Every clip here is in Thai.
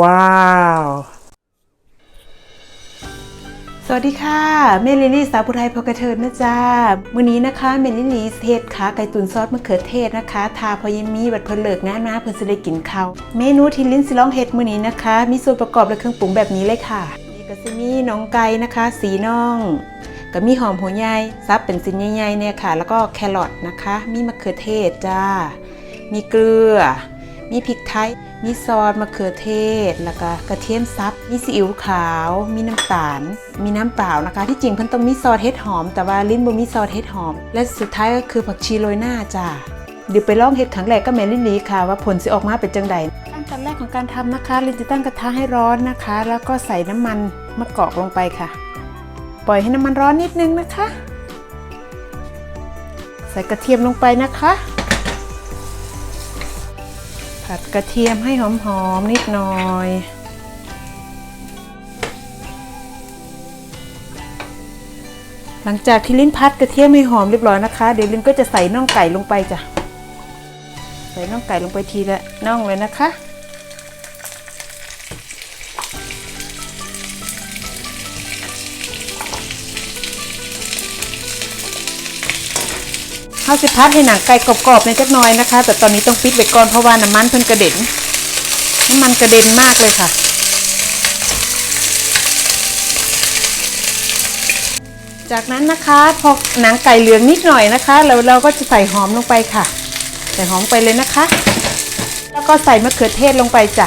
ว้าว สวัสดีค่ะ เมลิลี่สาวผู้ไทยพอกระเทินนะจ๊ะมื้อนี้นะคะเมลิลี่เทศขาไก่ตุ๋นซอสมะเขือเทศนะคะ ทาพอยมีบัดเพนเลิกงานมาเพิ่นสิได้กินข้าวเมนูที่ลิ้นสิร้องเฮ็ดมื้อนี้นะคะ มีส่วนประกอบและเครื่องปรุงแบบนี้เลยค่ะนี่ก็สิมีน้องไก่นะคะ สีน่องก็มีหอมหัวใหญ่ซับเป็นชิ้นใหญ่ๆเนี่ยค่ะ แล้วก็แครอทนะคะ มีมะเขือเทศจ้า มีเกลือ มีพริกไทย มีซอสมะเขือเทศแล้วก็กระเทียมซับมีซีอิ๊วขาว มีน้ำตาล มีน้ำเปล่านะคะ ที่จริงเพิ่นต้องมีซอสเห็ดหอม แต่ว่าลิ้นบ่มีซอสเห็ดหอม และสุดท้ายก็คือผักชีโรยหน้าจ้าเดี๋ยวไปลองเห็ดครั้งแรกก็แมนลินลีค่ะ ว่าผลสิออกมาเป็นจังใดขั้นตอนแรกของการทำนะคะ ลินจะตั้งกระทะให้ร้อนนะคะ แล้วก็ใส่น้ำมันมะกอกลงไปค่ะ ปล่อยให้น้ำมันร้อนนิดนึงนะคะ ใส่กระเทียมลงไปนะคะ ผัดกระเทียมให้หอมๆนิดหน่อยหลังจากที่ลิ้นพัดกระเทียมให้หอมเรียบร้อยนะคะ เดี๋ยวลิ้นก็จะใส่น่องไก่ลงไปจ้ะ ใส่น่องไก่ลงไปทีละน่องเลยนะคะ ข้าวสิพัดให้หนังไก่กรอบๆในจักหน่อยนะคะ แต่ตอนนี้ต้องปิดไว้ก่อนเพราะว่าน้ำมันเพิ่นกระเด็นน้ำมันกระเด็นมากเลยค่ะ จากนั้นนะคะพอหนังไก่เหลืองนิดหน่อยนะคะแล้วเราก็จะใส่หอมลงไปค่ะ ใส่หอมไปเลยนะคะ แล้วก็ใส่มะเขือเทศลงไปจ้ะ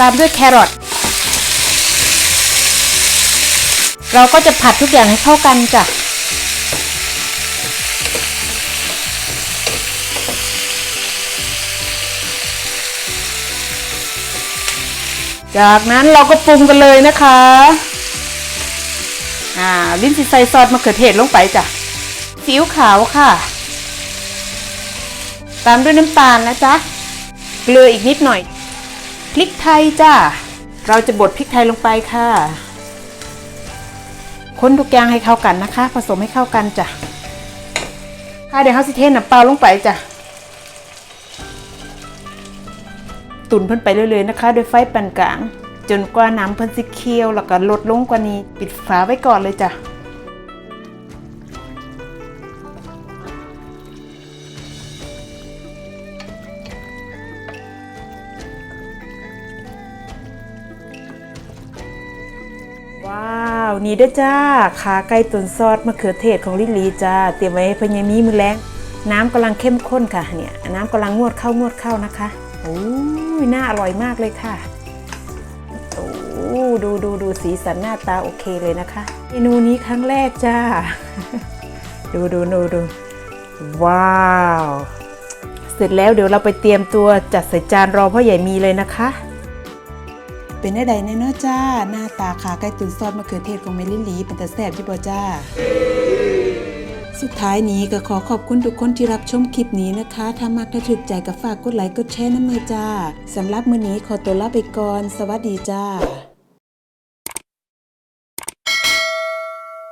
ตามด้วยแครอทเราก็จะผัดทุกอย่างให้เข้ากันจ้ะ จากนั้นเราก็ปรุงกันเลยนะคะ อ่า ลิ้นสิใส่ซอสมะเขือเทศลงไปจ้ะซีอิ๊วขาวค่ะ ตามด้วยน้ำตาลนะจ๊ะ เกลืออีกนิดหน่อย พริกไทยจ้ะ เราจะบดพริกไทยลงไปค่ะ คนทุกอย่างให้เข้ากันนะคะ ผสมให้เข้ากันจ้ะ ค่ะเดี๋ยวเขาสิเทน้ำเปล่าลงไปจ้ะ ตุนเพิ่นไปเรื่อยๆนะคะโดยไฟปานกลาง จนกว่าน้ำเพิ่นสิเคี่ยวแล้วก็ลดลงกว่านี้ ปิดฝาไว้ก่อนเลยจ้ะว้าวนี่เด้จ้าขาไก่ตุนซอสมะเขือเทศของลิลลีจ้าเตรียมไว้ให้พญามีมือแรงน้ำกำลังเข้มข้นค่ะเนี่ยน้ำกำลังงวดเข้างวดเข้านะคะโอ้ ยน่าอร่อยมากเลยค่ะโอ้ดูดูดูสีสันหน้าตาโอเคเลยนะคะ เมนูนี้ครั้งแรกจ้า ดูดูดูดูว้าว เสร็จแล้วเดี๋ยวเราไปเตรียมตัวจัดใส่จานรอพ่อใหญ่มีเลยนะคะ เป็นได้ใดแน่เนอะจ้า หน้าตาขาไก่ตุ๋นซอสมะเขือเทศของเมลิลีเป็นต่แซ่บที่บ่จ้า สุดท้ายนี้ก็ขอขอบคุณทุกคนที่รับชมคลิปนี้นะคะ ถ้ามักถ้าถึกใจก็ฝากกดไลค์กดแชร์น้ำเมยจ้าสำหรับมื้อนี้ขอตัวลาไปก่อน สวัสดีจ้า